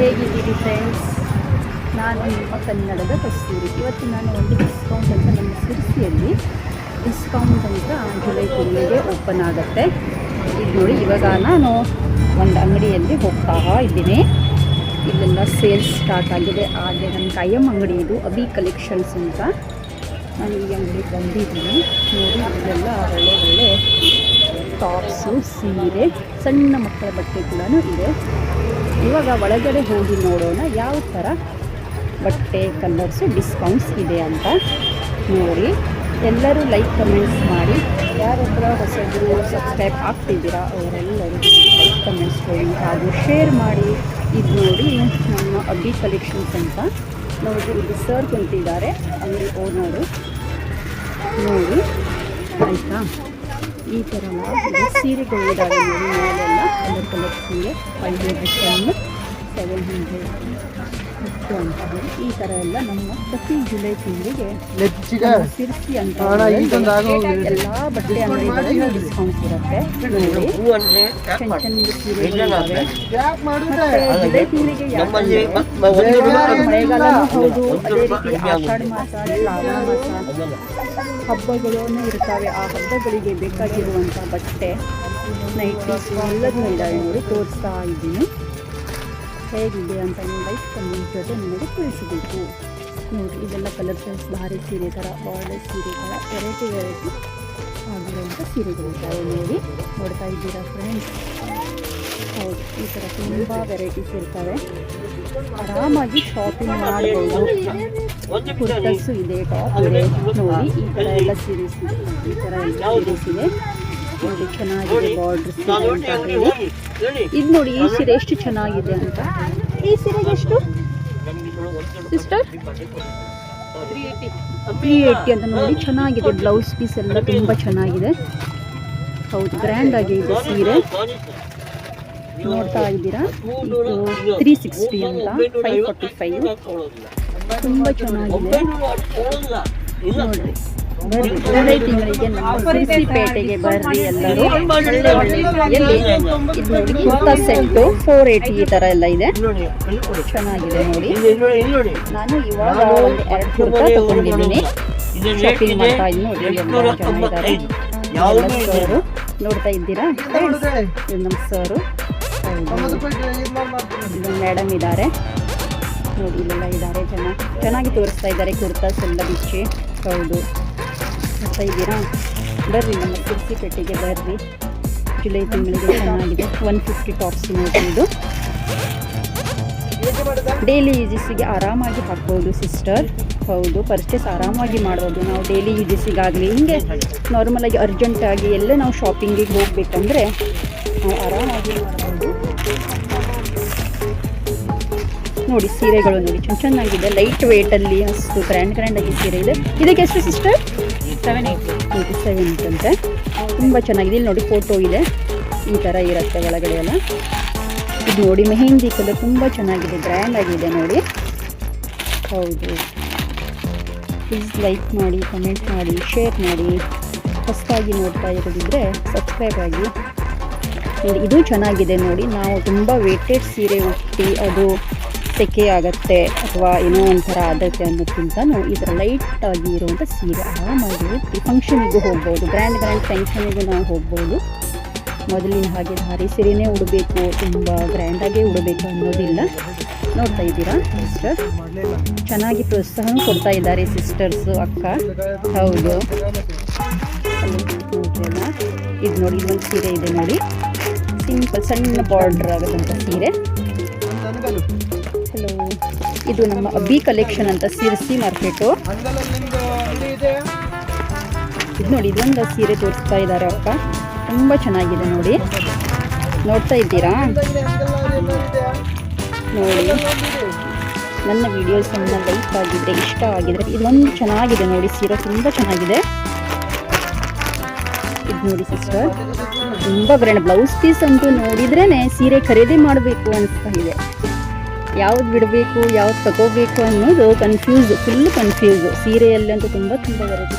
ಹೇಗಿದ್ದೀರಿ ಫ್ರೆಂಡ್ಸ್ ನಾನು ನಿಮ್ಮ ಕನ್ನಡದ ಕಸ್ತೂರಿ. ಇವತ್ತು ನಾನು ಒಂದು ಡಿಸ್ಕೌಂಟ್ ಅಂತ ನಮ್ಮ ಸಿರಿಸಿಯಲ್ಲಿ ಡಿಸ್ಕೌಂಟ್ ಅಂತ ಜುಲೈ ತಿಂಗಳಿಗೆ ಓಪನ್ ಆಗುತ್ತೆ. ಇದು ನೋಡಿ, ಇವಾಗ ನಾನು ಒಂದು ಅಂಗಡಿಯಲ್ಲಿ ಹೋಗ್ತಾ ಇದ್ದೀನಿ. ಇಲ್ಲೆಲ್ಲ ಸೇಲ್ಸ್ ಸ್ಟಾರ್ಟ್ ಆಗಿದೆ. ಹಾಗೆ ನನ್ನ ಕಾಯಂ ಅಂಗಡಿ ಇದು ಅಬಿ ಕಲೆಕ್ಷನ್ಸ್ ಅಂತ. ನಾನು ಈ ಅಂಗಡಿ ಬಂದಿದ್ದೀನಿ. ನೋಡಿ, ಇಲ್ಲೆಲ್ಲ ಒಳ್ಳೆ ಒಳ್ಳೆ ಟಾಪ್ಸು ಸೀರೆ, ಸಣ್ಣ ಮಕ್ಕಳ ಬಟ್ಟೆ ಕೂಡ ಇದೆ. ಇವಾಗ ಒಳಗಡೆ ಹೋಗಿ ನೋಡೋಣ ಯಾವ ಥರ ಬಟ್ಟೆ ಕಲರ್ಸು ಡಿಸ್ಕೌಂಟ್ಸ್ ಇದೆ ಅಂತ ನೋಡಿ. ಎಲ್ಲರೂ ಲೈಕ್, ಕಮೆಂಟ್ಸ್ ಮಾಡಿ. ಯಾರೊಬ್ಬರ ಹೊಸದ್ರು ಸಬ್ಸ್ಕ್ರೈಬ್ ಆಗ್ತಿದ್ದೀರಾ ಅವರೆಲ್ಲರೂ ಲೈಕ್, ಕಮೆಂಟ್ಸ್ ಕೊಡಿ ಹಾಗೂ ಶೇರ್ ಮಾಡಿ. ಇದು ನೋಡಿ ನಮ್ಮ ಅಬ್ಬಿ ಕಲೆಕ್ಷನ್ಸ್ ಅಂತ. ನೋಡಿ ಇದು ಸರ್ ಕುಂತಿದ್ದಾರೆ. ಅಂಗಡಿ ಓನರು ನೋಡಿ, ಆಯಿತಾ? ಈ ಥರ ಇದು ಸೀರೆಗಳು ಕಲರ್ ಕಲರ್ ಸೀರೆ ಫೈವ್ ಹಂಡ್ರೆಡ್ ಸೆವೆನ್ ಹಂಡ್ರೆಡ್ ಹತ್ತು ಅಂತ ಹೇಳಿ ಈ ಥರ ಎಲ್ಲ ನಮ್ಮ ಪ್ರತಿ ಜುಲೈ ತಿಂಗಳಿಗೆ ಸಿರ್ಸಿ ಅಂತ. ಎಲ್ಲ ಬಟ್ಟೆ ಅಂಗಡಿಗಳಲ್ಲಿ ಡಿಸ್ಕೌಂಟ್ ಇರುತ್ತೆ. ನೋಡಿ ಚೆನ್ನ ಸೀರೆಗಳಿದ್ದಾವೆ ಮತ್ತೆ ಜುಲೈ ತಿಂಗಳಿಗೆ ಮಳೆಗಾಲನೂ ಹೌದು ಅದೇ ರೀತಿ ಕಡಿಮೆ ಆಷಾಢ ಆಗುತ್ತೆ. ಮಾಸ ಶ್ರಾವಣ ಮಾಸ ಹಬ್ಬಗಳೂ ಇರ್ತವೆ. ಆ ಹಬ್ಬಗಳಿಗೆ ಬೇಕಾಗಿರುವಂಥ ಬಟ್ಟೆ ನೈಟೀಸ್ ಎಲ್ಲದನ್ನೂ ಇದ್ದಾವೆ ನೋಡಿ ತೋರಿಸ್ತಾ ಇದ್ದೀನಿ. ಹೇಗಿದೆ ಅಂತ ನೀವು ಲೈಕ್ ಕಮೆಂಟ್ ಜೊತೆ ನಿಮಗೆ ತಿಳಿಸಬೇಕು. ನೋಡಿ, ಇದೆಲ್ಲ ಕಲರ್ ಫ್ರೆಂಡ್ಸ್ ಭಾರಿ ಸೀರೆ ಥರ ಬಾರ್ಡರ್ ಸೀರೆ ಥರ ವೆರೈಟಿ ವೆರೈಟಿ ಆಗಿರುವಂಥ ಸೀರೆಗಳಿದ್ದಾವೆ ನೋಡಿ, ನೋಡ್ತಾ ಇದ್ದೀರಾ ಫ್ರೆಂಡ್ಸ್ ಹೌದು, ಈ ಥರ ತುಂಬ ವೆರೈಟೀಸ್ ಇರ್ತವೆ. ಆರಾಮಾಗಿ ಶಾಪಿಂಗ್ ಮಾಡ್ಬೋದು. ಕುರ್ತಸ್ಸು ಇದೆ ಟಾಪ್ ಇದೆ. ನೋಡಿ, ಈ ಥರ ಎಲ್ಲ ಸೀರೀಸ್ ಈ ಥರ ಎಲ್ಲ ಸೀರೀಸ್ ಇದೆ. ನೋಡಿ ಚೆನ್ನಾಗಿದೆ ಬಾರ್ಡರ್ ಸೀರೆ ಇದು ನೋಡಿ ಈ ಸೀರೆ ಎಷ್ಟು ಚೆನ್ನಾಗಿದೆ ಅಂತ. ಈ ಸೀರೆಗೆ ಎಷ್ಟು? ಸಿಸ್ಟರ್ ತ್ರೀ ಏಯ್ಟಿ ಅಂತ ನೋಡಿ ಚೆನ್ನಾಗಿದೆ ಬ್ಲೌಸ್ ಪೀಸ್ ಎಲ್ಲ ತುಂಬ ಚೆನ್ನಾಗಿದೆ. ಹೌದು ಗ್ರ್ಯಾಂಡ್ ಆಗಿ ಇದೆ ಸೀರೆ. ನೋಡ್ತಾ ಇದ್ದೀರಾ? ಇದು ತ್ರೀ ಸಿಕ್ಸ್ಟಿ ಅಂತ ಫೈವ್ ಫಾರ್ಟಿ ಫೈವ್ ತುಂಬ ಚೆನ್ನಾಗಿದೆ. ನೋಡ್ರಿ. ಜುಲೈ ತಿಂಗಳಿಗೆ ನಮ್ಮ ಪೇಟೆಗೆ ಬರ್ರಿ ಎಲ್ಲರೂ. ಇಲ್ಲಿ ಎಲ್ಲಿ ಇದು ನೋಡಿ ಕುರ್ತಾ ಸೆಟ್ಟು ಫೋರ್ ಏಯ್ಟಿ ಈ ಥರ ಎಲ್ಲ ಇದೆ. ಚೆನ್ನಾಗಿದೆ ನೋಡಿ. ನಾನು ಇವಾಗ ಒಂದು ಎರಡು ಕುರ್ತಾ ತಗೊಂಡಿದ್ದೀನಿ. ಶಾಪಿಂಗ್ ಮಾಡ್ತಾ ಇದ್ದೀನಿ ನೋಡಿ ಸರು ನೋಡ್ತಾ ಇದ್ದೀರಾ. ಇದು. ನಮ್ಮ ಸರು ಮೇಡಮ್ ಇದ್ದಾರೆ. ನೋಡಿ ಇಲ್ಲೆಲ್ಲ ಇದ್ದಾರೆ ಜನ. ಚೆನ್ನಾಗಿ ತೋರಿಸ್ತಾ ಇದ್ದಾರೆ ಕುರ್ತಾಸ್ ಎಲ್ಲ ಬಿಚ್ಚಿ. ಹೌದು. ನೋಡ್ತಾ ಇದ್ದೀರಾ? ಬರ್ರಿ, ನಮ್ಮ ತುಳಸಿ ಪೆಟ್ಟಿಗೆ ಬರ್ರಿ. ಜುಲೈ ತಿಂಗಳಿಗೆ ಚೆನ್ನಾಗಿದೆ. ಒನ್ ಫಿಫ್ಟಿ ಟಾಪ್ಸ್ ನೋಡ್ಬೋದು ಡೈಲಿ ಯೂಸಸ್ಸಿಗೆ ಆರಾಮಾಗಿ ಹಾಕ್ಬೋದು ಸಿಸ್ಟರ್ ಹೌದು ಪರ್ಚೇಸ್ ಆರಾಮಾಗಿ ಮಾಡ್ಬೋದು. ನಾವು ಡೈಲಿ ಯೂಸಸ್ಸಿಗಾಗಲಿ ಹಿಂಗೆ ನಾರ್ಮಲಾಗಿ ಅರ್ಜೆಂಟಾಗಿ ಎಲ್ಲ ನಾವು ಶಾಪಿಂಗಿಗೆ ಹೋಗ್ಬೇಕಂದ್ರೆ ನಾವು ಆರಾಮಾಗಿ ಮಾಡ್ಬೋದು. ನೋಡಿ, ಸೀರೆಗಳು ನೋಡಿ ಚೆನ್ನ ಚೆನ್ನಾಗಿದೆ ಲೈಟ್ ವೇಟಲ್ಲಿ ಅಷ್ಟು ಗ್ರ್ಯಾಂಡ್ ಗ್ರ್ಯಾಂಡಾಗಿ ಸೀರೆ ಇದೆ. ಇದಕ್ಕೆ ಎಷ್ಟು sister seven eight eighty seven ಅಂತೆ. ತುಂಬ ಚೆನ್ನಾಗಿದೆ. ಇಲ್ಲಿ ನೋಡಿ ಫೋಟೋ ಇದೆ. ಈ ಥರ ಇರುತ್ತೆ ಒಳಗಡೆ ಎಲ್ಲ. ಇದು ನೋಡಿ ಮೆಹೆಂದಿ ಕಲರ್ ತುಂಬ ಚೆನ್ನಾಗಿದೆ. ಗ್ರ್ಯಾಂಡ್ ಆಗಿದೆ ನೋಡಿ. ಹೌದು. ಪ್ಲೀಸ್ ಲೈಕ್ ಮಾಡಿ ಕಮೆಂಟ್ ಮಾಡಿ ಶೇರ್ ಮಾಡಿ. ಹೊಸದಾಗಿ ನೋಡ್ತಾ ಇರೋದಿದ್ರೆ ಸಬ್ಸ್ಕ್ರೈಬ್ ಆಗಿ. ಇದು ಚೆನ್ನಾಗಿದೆ ನೋಡಿ. ನಾವು ತುಂಬ ವೇಟೆಡ್ ಸೀರೆ ಉಟ್ಟಿ, ಅದು ಸೆಕೆ ಆಗುತ್ತೆ ಅಥವಾ ಏನೋ ಒಂಥರ ಆಗುತ್ತೆ ಅನ್ನೋದಕ್ಕಿಂತನೂ ಈ ಥರ ಲೈಟಾಗಿ ಇರುವಂಥ ಸೀರೆ ಆರಾಮಾಗಿ ಫಂಕ್ಷನಿಗೂ ಹೋಗ್ಬೋದು. ಗ್ರ್ಯಾಂಡ್ ಗ್ರ್ಯಾಂಡ್ ಫಂಕ್ಷನಿಗೂ ನಾವು ಹೋಗ್ಬೋದು. ಮೊದಲಿನ ಹಾಗೆ ಧಾರಿ ಸೀರೆನೇ ಉಡಬೇಕು, ತುಂಬ ಗ್ರ್ಯಾಂಡಾಗೇ ಉಡಬೇಕು ಅನ್ನೋದಿಲ್ಲ. ನೋಡ್ತಾ ಇದ್ದೀರಾ ಸಿಸ್ಟರ್ ಚೆನ್ನಾಗಿ ಪ್ರೋತ್ಸಾಹ ಕೊಡ್ತಾ ಇದ್ದಾರೆ ಸಿಸ್ಟರ್ಸು ಅಕ್ಕ. ಹೌದು. ಇದು ನೋಡಿ ಒಂದು ಸೀರೆ ಇದೆ ನೋಡಿ. ಸಿಂಪಲ್ ಸಣ್ಣ ಬಾರ್ಡ್ರ್ ಆಗೋದಂಥ ಸೀರೆ. ಇದು ನಮ್ಮ ಅಬ್ಬಿ ಕಲೆಕ್ಷನ್ ಅಂತ ಸಿರ್ಸಿ ಮಾರ್ಕೆಟು ಇದೆ ನೋಡಿ ಇದೊಂದು ಸೀರೆ ತೋರಿಸ್ತಾ ಇದ್ದಾರೆ ಅಕ್ಕ ತುಂಬ ಚೆನ್ನಾಗಿದೆ ನೋಡಿ. ನೋಡ್ತಾ ಇದ್ದೀರಾ? ನೋಡಿ. ನನ್ನ ವಿಡಿಯೋಸ್ ಅನ್ನ ಲೈಕ್ ಆಗಿದ್ರೆ, ಇಷ್ಟ ಆಗಿದ್ರೆ ಇದೊಂದು ಚೆನ್ನಾಗಿದೆ ನೋಡಿ, ಸೀರೆ ತುಂಬ ಚೆನ್ನಾಗಿದೆ. ಇದು ನೋಡಿ ಸಿಸ್ಟರ್ ತುಂಬ ಗ್ರ್ಯಾಂಡ್ ಬ್ಲೌಸ್ ಪೀಸ್ ಅಂತೂ ನೋಡಿದ್ರೇ ಸೀರೆ ಖರೀದಿ ಮಾಡಬೇಕು ಅನಿಸ್ತಾ ಇದೆ. ಯಾವ್ದು ಬಿಡಬೇಕು, ಯಾವ್ದು ತಗೋಬೇಕು ಅನ್ನೋದು ಕನ್ಫ್ಯೂಸ್ ಫುಲ್ ಕನ್ಫ್ಯೂಸ್ ಸೀರೆಯಲ್ಲಂತೂ ತುಂಬ ತುಂಬ ವೆರೈಟಿ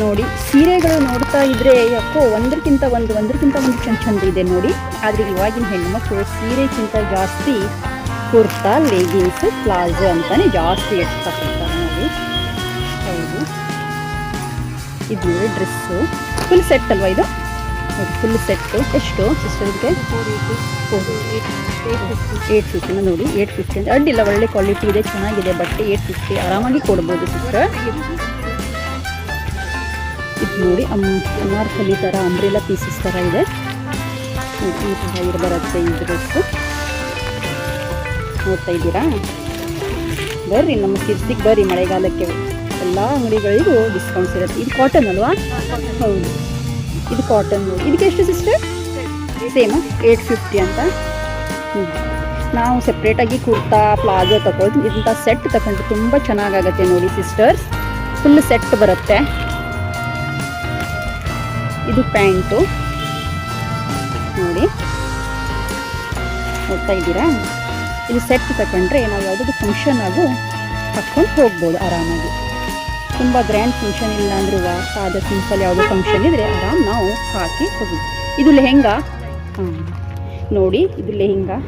ನೋಡಿ, ಸೀರೆಗಳು ನೋಡ್ತಾ ಇದ್ರೆ, ಯಾಕೋ ಒಂದಕ್ಕಿಂತ ಒಂದು ಒಂದಕ್ಕಿಂತ ಒಂದು ಚಂದ ಚಂದ ಇದೆ ನೋಡಿ. ಆದರೆ ಇವಾಗಿನ ಹೆಣ್ಮಕ್ಳು ಸೀರೆಗಿಂತ ಜಾಸ್ತಿ ಕುರ್ತಾ ಲೆಗಿನ್ಸ್ ಪ್ಲಾಜೋ ಅಂತಾನೆ ಜಾಸ್ತಿ ಇಟ್ಕೊಳ್ತಾರೆ ನೋಡಿ. ಹೌದು. ಇದು ಡ್ರೆಸ್ಸು ಫುಲ್ ಸೆಟ್ ಅಲ್ವಾ ಇದು? ಫುಲ್ ಸೆಟ್ಟು ಎಷ್ಟು? ಸಿಸ್ಟರ್ಗೆ ಏಯ್ಟ್ ಫಿಫ್ಟಿನ ನೋಡಿ ಏಯ್ಟ್ ಫಿಫ್ಟಿ ಅಂತ. ಅಡ್ಡಿಲ್ಲ, ಒಳ್ಳೆ ಕ್ವಾಲಿಟಿ ಇದೆ, ಚೆನ್ನಾಗಿದೆ ಬಟ್ಟೆ ಏಯ್ಟ್ ಫಿಫ್ಟಿ ಆರಾಮಾಗಿ ಕೊಡ್ಬೋದು ಸಿಸ್ಟರ್ ಇದು ನೋಡಿ ಅನಾರ್ಕಲಿ ಥರ ಅಂಬ್ರೆಲ್ಲ ಪೀಸಸ್ ಥರ ಇದೆ. ಈ ಥರ ಇದು ಬರುತ್ತೆ ಡ್ರೆಸ್ಸು ನೋಡ್ತಾ ಇದ್ದೀರಾ? ಬರ್ರಿ, ನಮ್ಮ ಸಿರ್ಸಿಗೆ ಬರ್ರಿ ಮಳೆಗಾಲಕ್ಕೆ. ಎಲ್ಲ ಅಂಗಡಿಗಳಿಗೂ ಡಿಸ್ಕೌಂಟ್ಸ್ ಇರುತ್ತೆ. ಇದು ಕಾಟನ್ ಅಲ್ವಾ? ಹೌದು. ಇದು ಕಾಟನ್ ಇದಕ್ಕೆ ಎಷ್ಟು ಸಿಸ್ಟರ್ ಸೇಮ್ ಏಯ್ಟ್ ಫಿಫ್ಟಿ ಅಂತ. ನಾವು ಸಪ್ರೇಟಾಗಿ ಕುರ್ತಾ ಪ್ಲಾಜೋ ತಗೊಳ್ತೀವಿ. ಇಂಥ ಸೆಟ್ ತಗೊಂಡ್ರೆ ತುಂಬ ಚೆನ್ನಾಗಾಗತ್ತೆ ನೋಡಿ ಸಿಸ್ಟರ್ಸ್ ಫುಲ್ ಸೆಟ್ ಬರುತ್ತೆ. ಇದು ಪ್ಯಾಂಟು ನೋಡಿ. ನೋಡ್ತಾ ಇದ್ದೀರಾ? ಇದು ಸೆಟ್ ತಗೊಂಡ್ರೆ ನಾವು ಯಾವುದಾದ್ರು ಫಂಕ್ಷನ್ ಆಗು ಹಾಕ್ಕೊಂಡು ಹೋಗ್ಬೋದು ಆರಾಮಾಗಿ. ತುಂಬ ಗ್ರ್ಯಾಂಡ್ ಫಂಕ್ಷನ್ ಇಲ್ಲ ಅಂದ್ರೂ ಸಾದ ಸಿಂಪಲ್ ಯಾವುದೋ ಫಂಕ್ಷನ್ ಇದ್ದರೆ ಆರಾಮ್ ನಾವು ಹಾಕಿ ಹೋಗಿ. ಇದು ಲೆಹೆಂಗಾ ಹಾಂ ನೋಡಿ ಇದು ಲೆಹೆಂಗಾ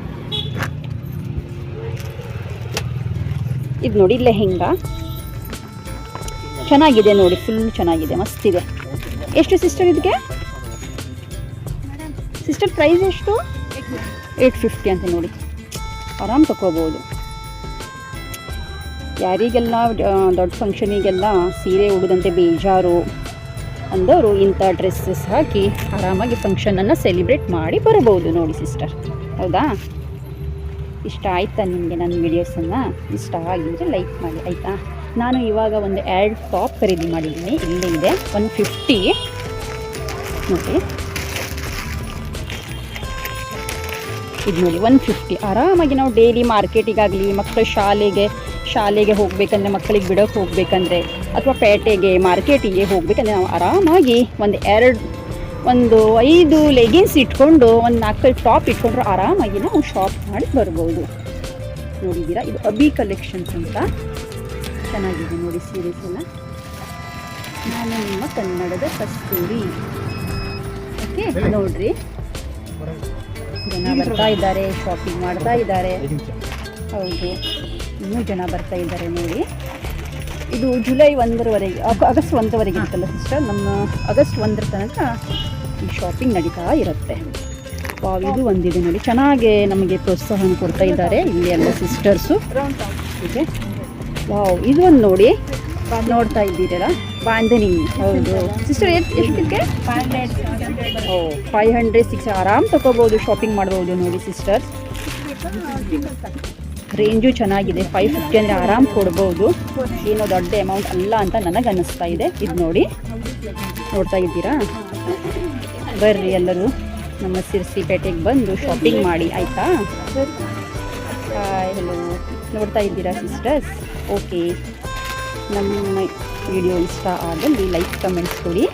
ಇದು ನೋಡಿ ಲೆಹೆಂಗಾ ಚೆನ್ನಾಗಿದೆ ನೋಡಿ ಫುಲ್ ಚೆನ್ನಾಗಿದೆ ಮಸ್ತಿದೆ ಎಷ್ಟು ಸಿಸ್ಟರ್ ಇದಕ್ಕೆ ಸಿಸ್ಟರ್ ಪ್ರೈಸ್ ಎಷ್ಟು? ಏಯ್ಟ್ ಫಿಫ್ಟಿ ಅಂತ ನೋಡಿ. ಆರಾಮ್ ತಗೋಬೋದು ಯಾರಿಗೆಲ್ಲ ದೊಡ್ಡ ಫಂಕ್ಷನಿಗೆಲ್ಲ ಸೀರೆ ಉಡದಂತೆ ಬೇಜಾರು ಅಂದವರು ಇಂಥ ಡ್ರೆಸ್ಸಸ್ ಹಾಕಿ ಆರಾಮಾಗಿ ಫಂಕ್ಷನನ್ನು ಸೆಲೆಬ್ರೇಟ್ ಮಾಡಿ ಬರಬಹುದು ನೋಡಿ ಸಿಸ್ಟರ್ ಹೌದಾ? ಇಷ್ಟ ಆಯ್ತಾ ನಿಮಗೆ ನನ್ನ ವೀಡಿಯೋಸನ್ನು ಇಷ್ಟ ಆಗಿದ್ರೆ ಲೈಕ್ ಮಾಡಿ, ಆಯಿತಾ? ನಾನು ಇವಾಗ ಒಂದು ಎರಡು ಟಾಪ್ ಖರೀದಿ ಮಾಡಿದ್ದೀನಿ. ಇಲ್ಲೇ ಇದೆ. ಒನ್ ಫಿಫ್ಟಿ ನೋಡಿ. ಇದು ನೋಡಿ ಒನ್ ಫಿಫ್ಟಿ ಆರಾಮಾಗಿ ನಾವು ಡೈಲಿ ಮಾರ್ಕೆಟಿಗಾಗಲಿ ಮಕ್ಕಳ ಶಾಲೆಗೆ ಶಾಲೆಗೆ ಹೋಗಬೇಕಂದ್ರೆ ಮಕ್ಕಳಿಗೆ ಬಿಡೋಕೆ ಹೋಗಬೇಕಂದ್ರೆ ಅಥವಾ ಪೇಟೆಗೆ ಮಾರ್ಕೆಟಿಗೆ ಹೋಗಬೇಕಂದ್ರೆ ನಾವು ಆರಾಮಾಗಿ ಒಂದು ಎರಡು ಒಂದು ಐದು ಲೆಗಿನ್ಸ್ ಇಟ್ಕೊಂಡು ಒಂದು ನಾಲ್ಕೈದು ಟಾಪ್ ಇಟ್ಕೊಂಡ್ರೆ ಆರಾಮಾಗಿ ನಾವು ಶಾಪ್ ಮಾಡಿ ಬರ್ಬೋದು. ನೋಡಿದ್ದೀರಾ? ಇದು ಅಬಿ ಕಲೆಕ್ಷನ್ಸ್ ಅಂತ. ಚೆನ್ನಾಗಿದೆ ನೋಡಿ ಸೀರೀಸ್ ಎಲ್ಲ. ನಾನು ನಿಮ್ಮ ಕನ್ನಡದ ಕಸ್ತೂರಿ. ಓಕೆ ನೋಡ್ರಿ. ಜನ ಬರ್ತಾ ಇದ್ದಾರೆ ಶಾಪಿಂಗ್ ಮಾಡ್ತಾ ಇದ್ದಾರೆ. ಹೌದು, ಇನ್ನೂ ಜನ ಬರ್ತಾ ಇದ್ದಾರೆ ನೋಡಿ. ಇದು ಜುಲೈ ಒಂದರವರೆಗೆ ಆಗಸ್ಟ್ ಒಂದರವರೆಗೆ ಇರುತ್ತಲ್ಲ ಸಿಸ್ಟರ್ ನಮ್ಮ ಆಗಸ್ಟ್ ಒಂದರ ತನಕ ಈ ಶಾಪಿಂಗ್ ನಡೀತಾ ಇರುತ್ತೆ. ವಾವ್, ಇದು ಒಂದಿದೆ ನೋಡಿ. ಚೆನ್ನಾಗಿ ನಮಗೆ ಪ್ರೋತ್ಸಾಹ ಕೊಡ್ತಾ ಇದ್ದಾರೆ ಇಲ್ಲಿ ಎಲ್ಲ ಸಿಸ್ಟರ್ಸು ವಾವ್ ಇದು ಒಂದು ನೋಡಿ ನೋಡ್ತಾ ಇದ್ದೀರಲ್ಲ? ಬಾಂಧನಿ. ಹೌದು. ಸಿಸ್ಟರ್ ಎಷ್ಟಕ್ಕೆ ಓ ಫೈವ್ ಹಂಡ್ರೆಡ್ ಸಿಕ್ಸ್ ಆರಾಮ್ ತಗೋಬೋದು ಶಾಪಿಂಗ್ ಮಾಡ್ಬೋದು ನೋಡಿ ಸಿಸ್ಟರ್ ರೇಂಜು ಚೆನ್ನಾಗಿದೆ ಫೈವ್ ಫಿಫ್ಟಿ ಅಂದರೆ ಆರಾಮ್ ಕೊಡ್ಬೋದು. ಏನೋ ದೊಡ್ಡ ಅಮೌಂಟ್ ಅಲ್ಲ ಅಂತ ನನಗೆ ಅನ್ನಿಸ್ತಾ ಇದೆ. ಇದು ನೋಡಿ. ನೋಡ್ತಾ ಇದ್ದೀರಾ? ಬರ್ರಿ ಎಲ್ಲರೂ. ನಮ್ಮ ಸಿರ್ಸಿ ಪೇಟೆಗೆ ಬಂದು ಶಾಪಿಂಗ್ ಮಾಡಿ, ಆಯಿತಾ? ಹಲೋ ನೋಡ್ತಾ ಇದ್ದೀರಾ ಸಿಸ್ಟರ್ಸ್ ಓಕೆ ನಮ್ಮ ವಿಡಿಯೋ ಇಷ್ಟ ಆದಲ್ಲಿ ಲೈಕ್ ಕಮೆಂಟ್ಸ್ ಕೊಡಿ.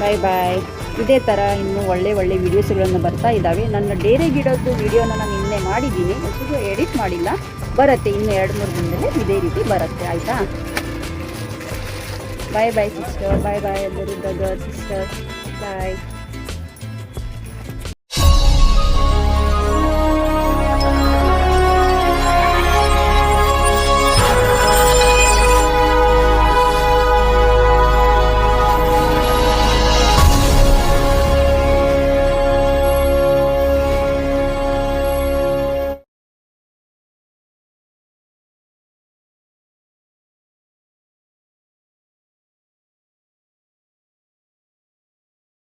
ಬಾಯ್ ಬಾಯ್ ಇದೇ ಥರ ಇನ್ನೂ ಒಳ್ಳೆ ಒಳ್ಳೆ ವೀಡಿಯೋಸ್ಗಳನ್ನು ಬರ್ತಾ ಇದ್ದಾವೆ. ನನ್ನ ಡೇರೆ ಗಿಡದ್ದು ವಿಡಿಯೋನ ನಾನು ನಿನ್ನೆ ಮಾಡಿದ್ದೀನಿ. ಹೊಸದು ಎಡಿಟ್ ಮಾಡಿಲ್ಲ. ಬರುತ್ತೆ, ಇನ್ನು ಎರಡು ಮೂರು ದಿನದಲ್ಲಿ ಇದೇ ರೀತಿ ಬರುತ್ತೆ, ಆಯಿತಾ? ಬಾಯ್ ಬಾಯ್ ಸಿಸ್ಟರ್ ಬಾಯ್ ಬಾಯ್ ಎಲ್ಲರೂ ಬ್ರದರ್ ಸಿಸ್ಟರ್ ಬಾಯ್